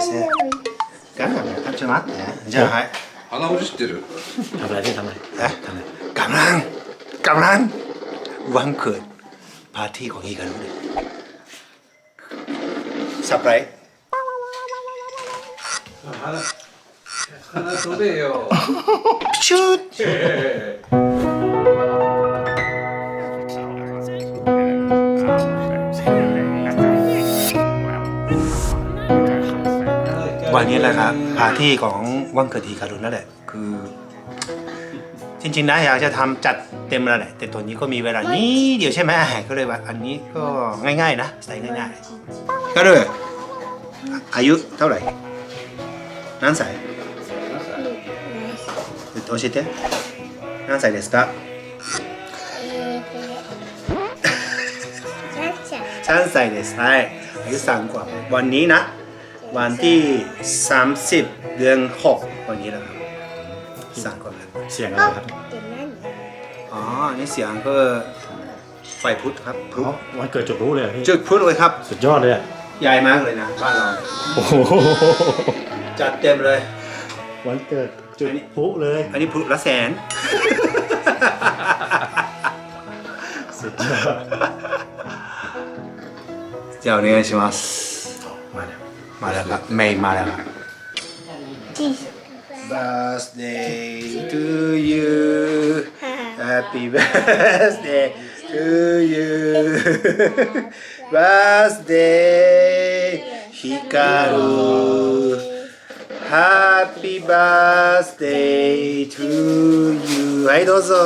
ですねガンガンちょっと待ってじゃあはい鼻ほじってる ทำอะไรพี่ทำอะไร เอ๊ะกำลังกำลังวันเกิดปาร์ตี้ของฮีการุเลยเซอร์ไพรส์ 鼻飛べよ ชุด วันนี้แหละครับพาที่ของวังเกิดทีการุณนั่นแหละ คือ จริงๆนะอยากจะทำจัดเต็มแล้วแหละแต่ตอนนี้ก็มีเวลานี้เดี๋ยวใช่ไหมก็เลยว่า อันนี้ก็ง่ายๆนะใส่ง่ายๆก็เลยอายุเท่าไหร่นั่นใส่โอชิเตะนั่นใส่เดสกะนั่นใส่เดสใช่อายุสามกว่าวันนี้นะ วันที่ 30 เดือน 6 วันนี้แหละครับสามขวบแล้ว เสียงอะไรครับ อ๋ออันนี่เสียงก็ไฟพุทธครับพลุ อ๋อวันเกิดจุดรู้เลยเหรอพี่ จุดพลุเลยครับ สุดยอดเลยอะ ใหญ่มากเลยนะบ้านเรา โอ้โห จัดเต็มเลย วันเกิดจุดพลุเลย อันนี้พลุละแสน สุดยอด じゃあお願いします มา Malaga, May Malaga. Birthday to you. Happy birthday to you. birthday, Hikaru. Happy birthday to you. はい、どうぞ。お、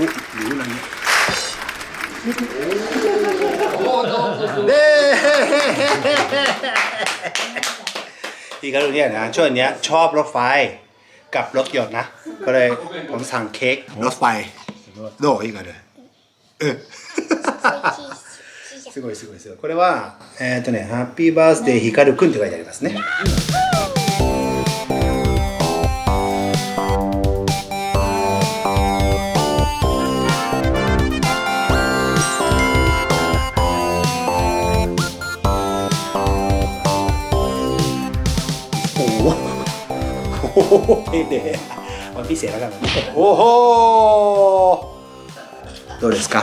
どうな พี่ก็รู้เนี่ยนะช่วงเนี้ยชอบรถไฟกับรถยนต์นะ ก็เลยผมสั่งเค้กรถไฟどういいかねうんすごいすごいすごいこれはえっ、とね「ハッピーバースデーヒカルくん」って書いてありますね เด็วันพิเศษแล้วกันโอ้โหどうですか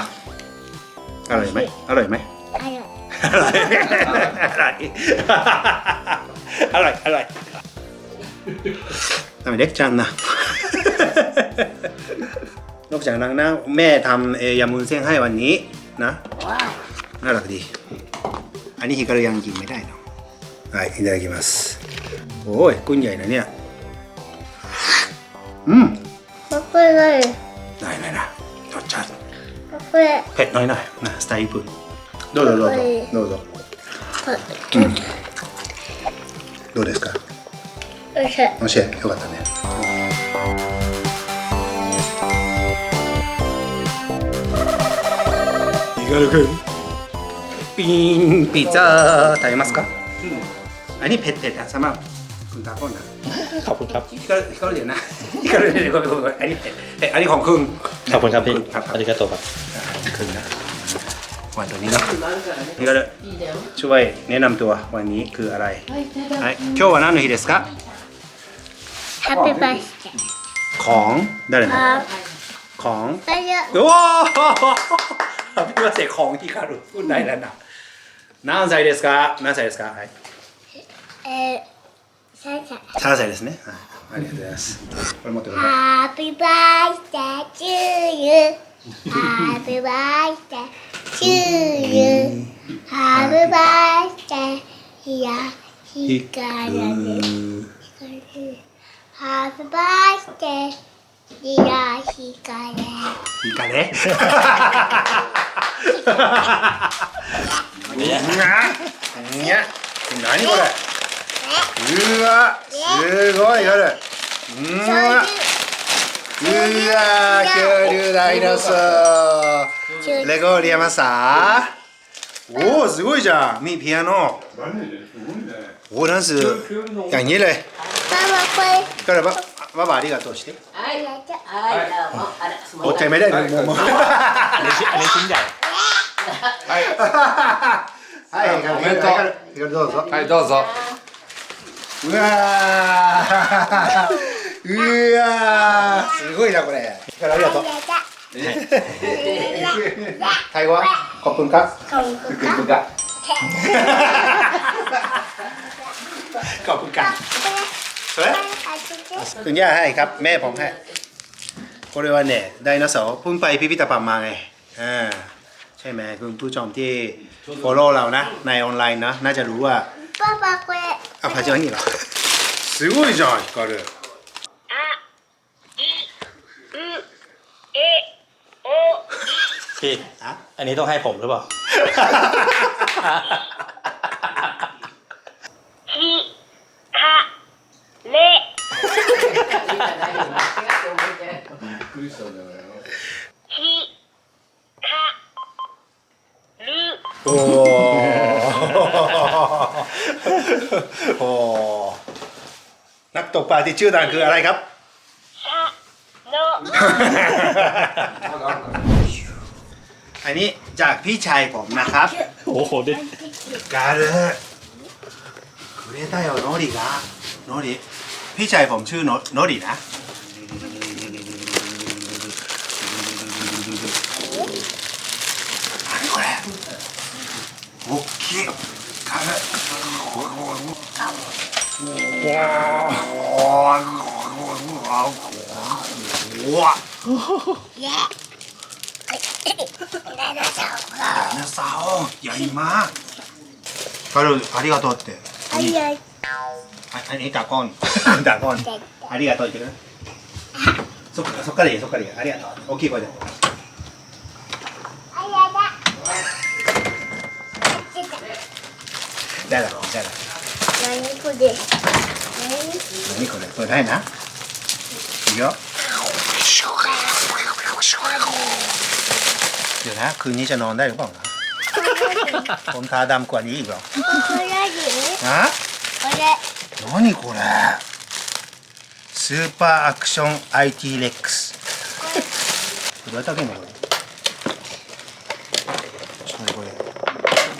อร่อยไหมอร่อยไหมอร่อยอร่อยอร่อยอร่อยทำไมเด็กจังนะนอกจากนั้นนะแม่ทำเอ่อยำมุนเส้นให้วันนี้นะน่ารักดี อันนี้ฮิการุยังกินไม่ได้เนาะはいいただきますโอ้ยกุ้งใหญ่นะเนี่ย อืมได้ได้นะรสชาติเผ็ดน้อยหน่อยนะสไตล์ญี่ปุ่นどうぞどうぞどうぞどうですかおいしいよかったねヒカルくんピンピザ食べますかอันนี้เผ็ดเผ็ดๆนะสำหรับคุณตาก้นนะ ขอบคุณครับ ฮิการุฮิการุเดี๋ยวนะฮิการุเดี๋ยวก่อนก่อนก่อนอันนี้เผ็ดเผ็ดอันนี้ของคุณ ขอบคุณครับพี่ ครับค อา รับ ริกาโตครับ คุณนะวันตัวนี้เนาะฮิการุช่วยแนะนำตัววันนี้คืออะไรはい今日は何の日ですか Happy birthday ของ誰のของ โอ้พี่ว่าเสกของฮิการุพูดได้แล้วนะ何歳ですか何歳ですかはいえー、サンサ 3歳ですねはいありがとうございますこれ持ってください Happy birthday to you Happy birthday to you Happy birthday いやひからね Happy birthday いやひからねいいかねうにゃ何これうわすごい夜。うわうわ恐竜ダイノソーレゴリアマサおおすごいじゃん。ミピアノ。おダンス。やんれありがとうして。お手めでもうも。うはい。はい、う。はい、どうぞ。はい、どうぞ。うわーうわーすごいなこれヒカルありがとうタイはコップンカขอบคุขอบคุณค่ะขอบคุณค่ะคุณย่าให้ครับ แม่ผมให้これはねไดโนเสาร์เพิ่งไปพิพิธภัณฑ์มาไงอ่าใช่ไหมคุณผู้ชมที่ follow เรานะ ในออนไลน์นะ น่าจะรู้ว่า ป้าป้าこれあ、パジャニーだ。すごいじゃん、光る。พี่ อะ อันนี้ต้องให้ผมหรือเปล่า おー おーนักตกปลาที่ชื่อดังคืออะไรครับ อันนี้จากพี่ชายผมนะครับ โอ้โหดิ ガルくれたよノリがノリพี่ชายผมชื่อโนโนรินะ何これ大きいガルうわ やりま彼女ありがとうってああれダコありがとうってそっからいいそっからいいありがとう大きい声でだだろだだ何これ何これこれないないくよเดี๋ยวนะคืนนี้จะนอนได้หรือเปล่านะผมทาดำกว่านี้อีกเหรอ これ何 ฮะ これ何これスーパーアクション IT レックスこれどうやって開けんのこれちょっとねこれ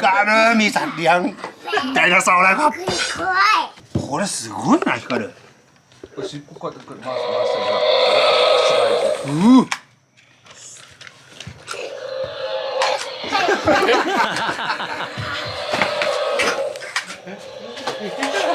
ガルミさんってやんダイナソーライブこれすごいなヒカルこれ尻尾こうやって回す回してううえ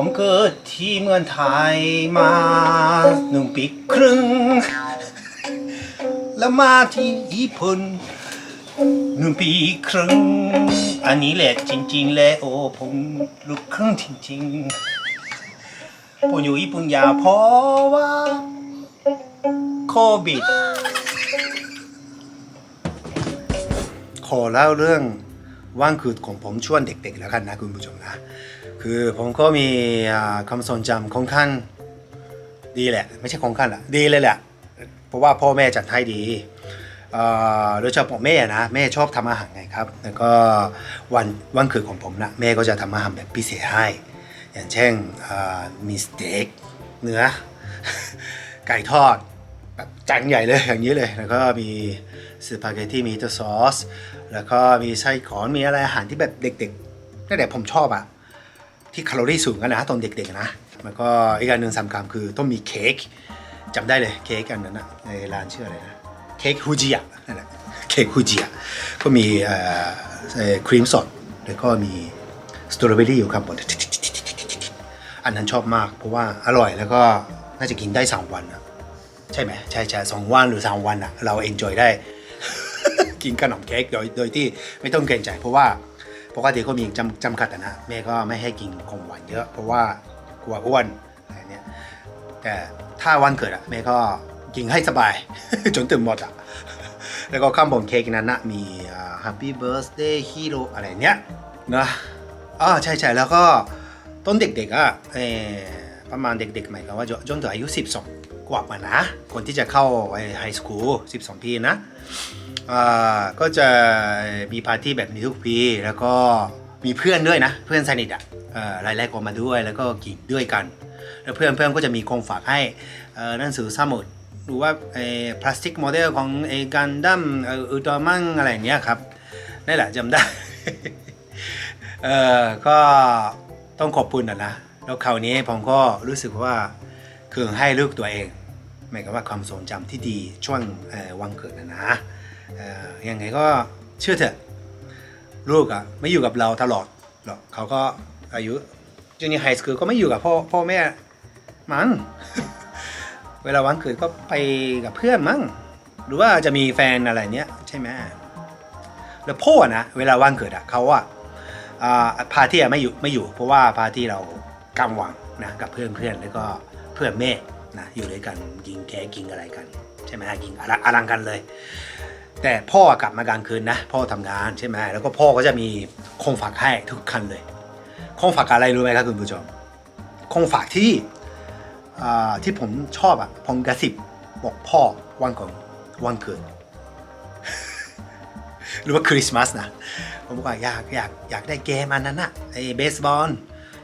ผมเกิดที่เมืองไทยมาหนึ่งปีครึ่ง แล้วมาที่ญี่ปุ่นหนึ่งปีครึ่ง อันนี้แหละจริง ๆ แล้วผมลูกครึ่งจริงๆผมอยู่ญี่ปุ่นอยาเพราะว่าโควิด ขอเล่าเรื่องว่างคืนของผมช่วงเด็กๆแล้วกันนะคุณผู้ชมนะ คือผมก็มีอ่าคำทรงจำค่อนข้างดีแหละ ไม่ใช่ค่อนข้างละดีเลยแหละ เพราะว่าพ่อแม่จัดให้ดีโดยเฉพาะแม่นะแม่ชอบทำอาหารไงครับ แล้วก็วันวันเกิดของผมนะแม่ก็จะทำอาหารแบบพิเศษให้ อย่างเช่นมีสเต็กเนื้อ ไก่ทอดแบบจานใหญ่เลยอย่างนี้เลย แล้วก็มีสปาเกตตี้มีตัวซอส แล้วก็มีไส้กรอนมีอะไรอาหารที่แบบเด็กๆนั่นแหละผมชอบอะ ที่แคลอรี่สูงกันนะตอนเด็กๆนะแล้วก็อีกอันหนึ่งสำคัญคือต้องมีเค้กจำได้เลยเค้กอันนั้นนะในร้านชื่ออะไรนะเค้กฮูจิอะนั่นแหละเค้กฮูจิอะก็มีเอ่อครีมสดแล้วก็มีสตรอเบอรี่อยู่ข้างบนอันนั้นชอบมาก เพราะว่าอร่อยแล้วก็น่าจะกินได้สามวันอะใช่ไหมใช่ใช่สองวันหรือสามวันอะเราเอนจอยได้ กินขนมเค้กโดยโดยที่ไม่ต้องเกรงใจเพราะว่า ปกติก็มีจำจำกัดนะแม่ก็ไม่ให้กินของหวานเยอะ เพราะว่ากลัวอ้วนอะไรเนี้ยแต่ถ้าวันเกิดอะแม่ก็กินให้สบาย จนตื่นหมดอะแล้วก็ข้างบนเค้กนั้นนะมี Happy Birthday Hero อะไรเนี้ยนะอ๋อใช่ใช่แล้วก็ต้นเด็กๆอะประมาณเด็กๆหมายความว่าจนจนถึงอายุ 12 กว่ามานะ คนที่จะเข้าไฮสคูล 12 ปีนะก็จะมีปาร์ตี้แบบนี้ทุกปี แล้วก็มีเพื่อนด้วยนะ เพื่อนสนิทอะเอ่อหลายๆคนมาด้วยแล้วก็กินด้วยกัน แล้วเพื่อนเพื่อนก็จะมีของฝากให้เอ่อหนังสือสมุดหรือว่าไอ้พลาสติกโมเดลของไอ้กันดั้มอุลตร้ามังอะไรอย่างเงี้ยครับนี่แหละจำได้เออก็ต้องขอบคุณนะนะแล้วคราวนี้ผมก็รู้สึกว่าคือให้ลูกตัวเอง หมายความว่าความทรงจำที่ดีช่วงวันเกิดนะนะเอ่อยังไงก็เชื่อเถอะลูกอะไม่อยู่กับเราตลอดหรอกเขาก็อายุจูเนียร์ไฮสคูลก็ไม่อยู่กับพ่อพ่อแม่มั้งเวลาวันเกิดก็ไปกับเพื่อนมั้งหรือว่าจะมีแฟนอะไรเนี้ยใช่ไหมแล้วพ่อนะเวลาวันเกิดอะเขาอะอ่าพาที่ไม่อยู่ไม่อยู่ เพราะว่าพาที่เรากำวังนะกับเพื่อนเพื่อนแล้วก็เพื่อนแม่ นะอยู่ด้วยกันกินแค่กินอะไรกัน ใช่ไหมกินอลังอลังกันเลย แต่พ่อกลับมากลางคืนนะ พ่อทำงานใช่ไหมแล้วก็พ่อก็จะมีของฝากให้ทุกคันเลยของฝากอะไรรู้ไหมครับคุณผู้ชมของฝากที่ที่ผมชอบอะผมกระสิบบอกพ่อวันก่อนวันเกิดหรือว่าคริสต์มาสนะ ผมบอกว่าอยากอยากอยากได้เกมอันนั้นอะไอ้เบสบอล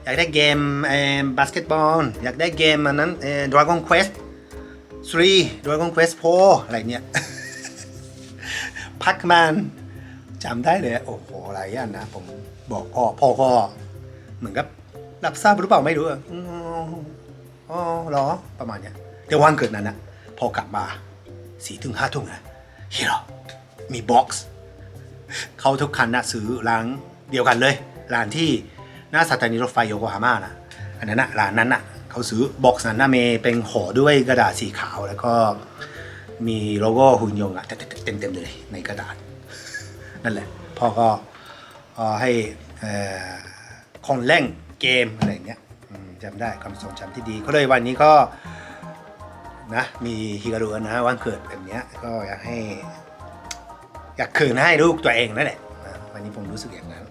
อยากได้เกมไอ้บาสเกตบอล อยากได้เกมอันนั้นเอ่อ Dragon Quest 3 Dragon Quest 4อะไรเนี่ยพักมันจำได้เลย โอ้โหหลายอย่างนะ ผมบอกพ่อพ่อก็เหมือนกับรับทราบหรือเปล่าไม่รู้อ๋ออ๋อเหรอ ประมาณเนี้ยแต่วันเกิดนั้นนะพอกลับมาสี่ถึงห้าทุ่มนะเฮียมีบ็อกซ์ เขาทุกคันนะซื้อร้านเดียวกันเลยร้านที่ หน้าสถานีรถไฟโยโกฮาม่านะอันนั้นนะร้านนั้นนะเขาซื้อบ็อกซ์นั้นนะเมเป็นห่อด้วยกระดาษสีขาวแล้วก็มีโลโก้หุ่นยนต์อะเต็มๆเลยในกระดาษ นั่นแหละพ่อก็ให้ของเล่นเกมอะไรอย่างเงี้ยจำได้ความทรงจำที่ดีก็เลยวันนี้ก็นะมีฮิการุนะวันเกิดแบบเนี้ยก็อยากให้ อยากคืนให้ลูกตัวเองนั่นแหละวันนี้ผมรู้สึกอย่างนั้น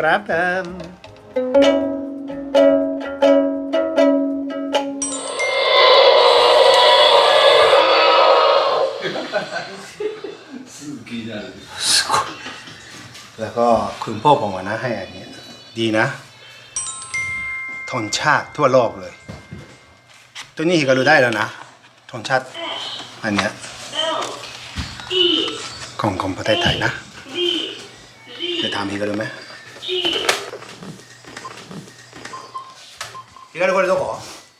ครับผมแล้วก็คุณพ่อผมอะนะให้อันนี้ดีนะ ทนชาติทั่วโลกเลย ตัวนี้ฮิก็รู้ได้แล้วนะ ทนชาติ อันเนี้ยของของประเทศไทยนะ จะทำฮิก็รู้ไหม ฮิการุこれどこ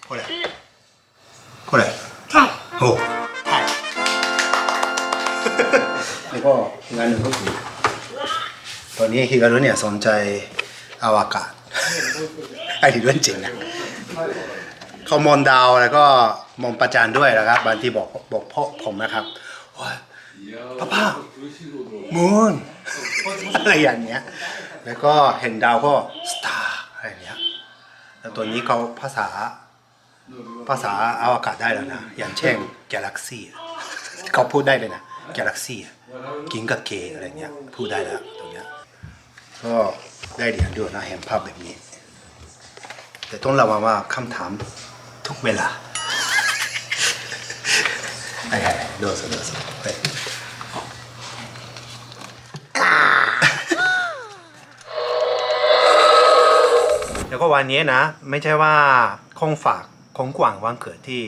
これこれはいโอ้ใช่ แล้วก็อีกอันหนึ่งก็คือตอนนี้ฮิการุเนี่ยสนใจอวกาศ ไอ้ที่เรื่องจริงนะเขามองดาวแล้วก็มองประจันด้วยนะครับบางทีบอกบอกพ่อผมนะครับโอ้ย いやー パパ美味しいこと มูน อะไรอย่างเงี้ย แล้วก็เห็นดาวก็สตาร์อะไรอย่างเงี้ยแล้วตัวนี้เขาภาษาภาษาอวกาศได้แล้วนะ อย่างเช่นกาแล็กซี่เขาพูดได้เลยนะกาแล็กซี่กินกับเกอะไรเงี้ยพูดได้แล้วตรงเนี้ยก็ได้เรียนด้วยนะเห็นภาพแบบนี้ แต่ต้องระวังว่าคำถามทุกเวลาไอ้ไอ้โดนโดนไป ก็วันนี้นะ ไม่ใช่ว่าของฝากของกว่างวันเกิดที่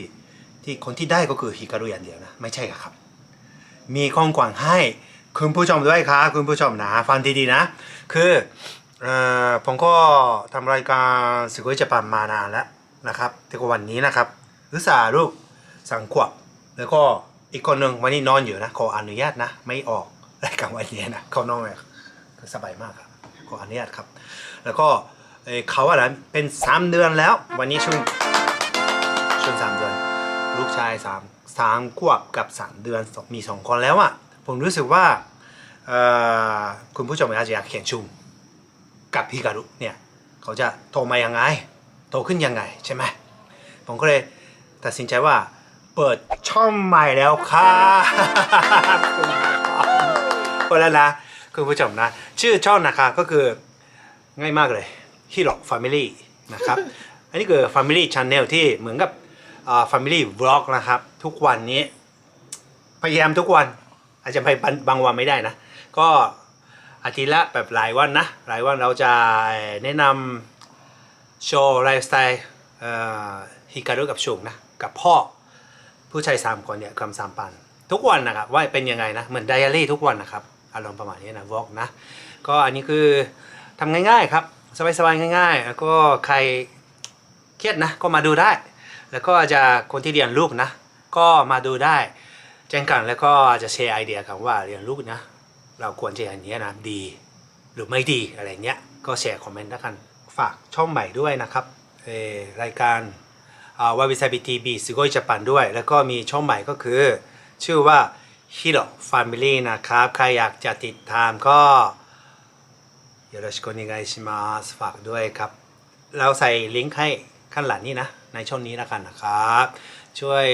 ที่คนที่ได้ก็คือฮิการุอย่างเดียวนะ ไม่ใช่ครับ มีของกว่างให้คุณผู้ชมด้วยครับคุณผู้ชมนะฟังดีๆนะ คือเออผมก็ทำรายการสกุลจะปันมานานแล้วนะครับแต่ก็วันนี้นะครับรุษาลูกสังขวบแล้วก็อีกคนหนึ่งวันนี้นอนอยู่นะขออนุญาตนะ ไม่ออกรายการวันนี้นะเขานอนเลยสบายมากครับขออนุญาตครับ แล้วก็ เอ่อเขาอะไรเป็นสามเดือนแล้ว วันนี้ช่วงช่วงสามเดือน ลูกชายสามสามขวบกับสามเดือนสองมีสองคนแล้วอะ่ะผมรู้สึกว่าคุณผู้ชมอาจจะอยากเขียนชุมกับฮิการุเนี่ยเขาจะโตมายังไง โตขึ้นยังไงใช่ไหมผมก็เลยตัดสินใจว่าเปิดช่องใหม่แล้วครับก็แล้วนะคุณผู้ชมนะ ชื่อช่องนะคะก็คือง่ายมากเลย Hero Family นะครับ อันนี้คือ Family Channel ที่เหมือนกับอ่า Family Vlog นะครับ ทุกวันนี้ พยายามทุกวันอาจจะไปบางวันไม่ได้นะ ก็อาทิตย์ละแบบหลายวันนะ หลายวันเราจะแนะนำโชว์ไลฟ์สไตล์ฮิการุกับชุงนะ กับพ่อผู้ชายสามคนเนี่ยคำสามปัน ทุกวันนะครับ ว่าเป็นยังไงนะ เหมือนไดอารี่ทุกวันนะครับ อารมณ์ประมาณนี้นะวอกนะ ก็อันนี้คือทำง่ายๆครับ สบายๆง่ายๆ แล้วก็ใครเครียดนะก็มาดูได้ แล้วก็อาจจะคนที่เรียนลูกนะ ก็มาดูได้แจ้งกันแล้วก็อาจจะแชร์ไอเดียกันว่าเรียนลูกนะ เราควรจะอย่างนี้นะดีหรือไม่ดีอะไรเงี้ยก็แชร์คอมเมนต์แล้วกันฝากช่องใหม่ด้วยนะครับรายการวาวิซาบิทีบีสโกยญี่ปุ่นด้วย แล้วก็มีช่องใหม่ก็คือ ชื่อว่า Hiro Family นะครับ ใครอยากจะติดตามก็ よろしくおสิมาสฝากด้วยครับ เราใส่ลิงก์ให้ขั้นหลังนี้นะ ในช่องนี้แล้วกันนะครับ ช่วย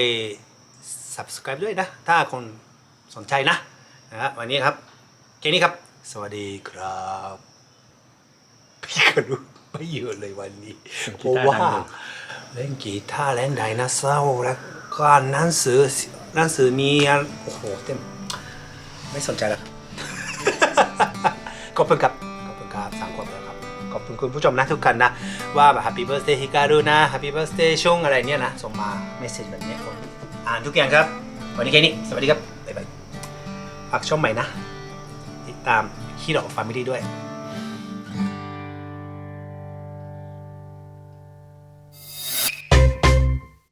subscribe ด้วยนะ ถ้าคนสนใจนะนะครับวันนี้ครับแค่นี้ครับ สวัสดีครับพี่กระดูไม่อยู่เลยวันนี้เพราะว่าเล่นกีตาร์เล่นไดนะเศาร์แล้วก็หนังสือหนังสือมีโอ้โหเต็มไม่สนใจแล้วขอบคุณครับ คุณคุณผู้ชมนะทุกคนนะ ว่าแบบ Happy Birthday ฮิการุนะ Happy Birthday ช่วงอะไรเนี่ยนะ ส่งมาเมสเซจแบบนี้ผมอ่านทุกอย่างครับ วันนี้แค่นี้ สวัสดีครับ บ๊ายบายฝากช่องใหม่นะ ติดตามฮีโร่ฟามิลี่ด้วย